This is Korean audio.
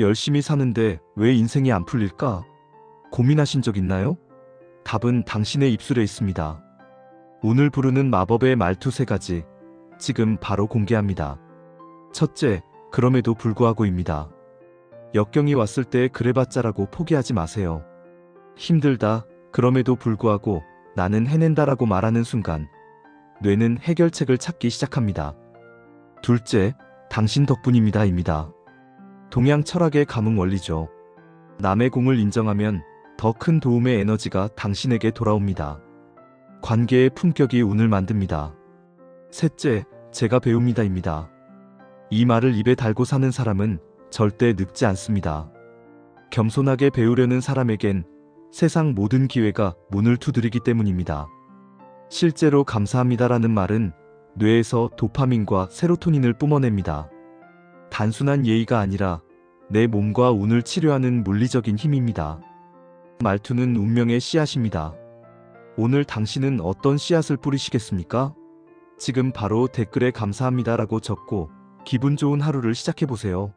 열심히 사는데 왜 인생이 안 풀릴까? 고민하신 적 있나요? 답은 당신의 입술에 있습니다. 오늘 부르는 마법의 말투 세 가지. 지금 바로 공개합니다. 첫째, 그럼에도 불구하고입니다. 역경이 왔을 때 그래봤자라고 포기하지 마세요. 힘들다, 그럼에도 불구하고 나는 해낸다라고 말하는 순간, 뇌는 해결책을 찾기 시작합니다. 둘째, 당신 덕분입니다입니다. 동양 철학의 감흥 원리죠. 남의 공을 인정하면 더 큰 도움의 에너지가 당신에게 돌아옵니다. 관계의 품격이 운을 만듭니다. 셋째, 제가 배웁니다입니다. 이 말을 입에 달고 사는 사람은 절대 늙지 않습니다. 겸손하게 배우려는 사람에겐 세상 모든 기회가 문을 두드리기 때문입니다. 실제로 감사합니다라는 말은 뇌에서 도파민과 세로토닌을 뿜어냅니다. 단순한 예의가 아니라 내 몸과 운을 치료하는 물리적인 힘입니다. 말투는 운명의 씨앗입니다. 오늘 당신은 어떤 씨앗을 뿌리시겠습니까? 지금 바로 댓글에 감사합니다라고 적고 기분 좋은 하루를 시작해 보세요.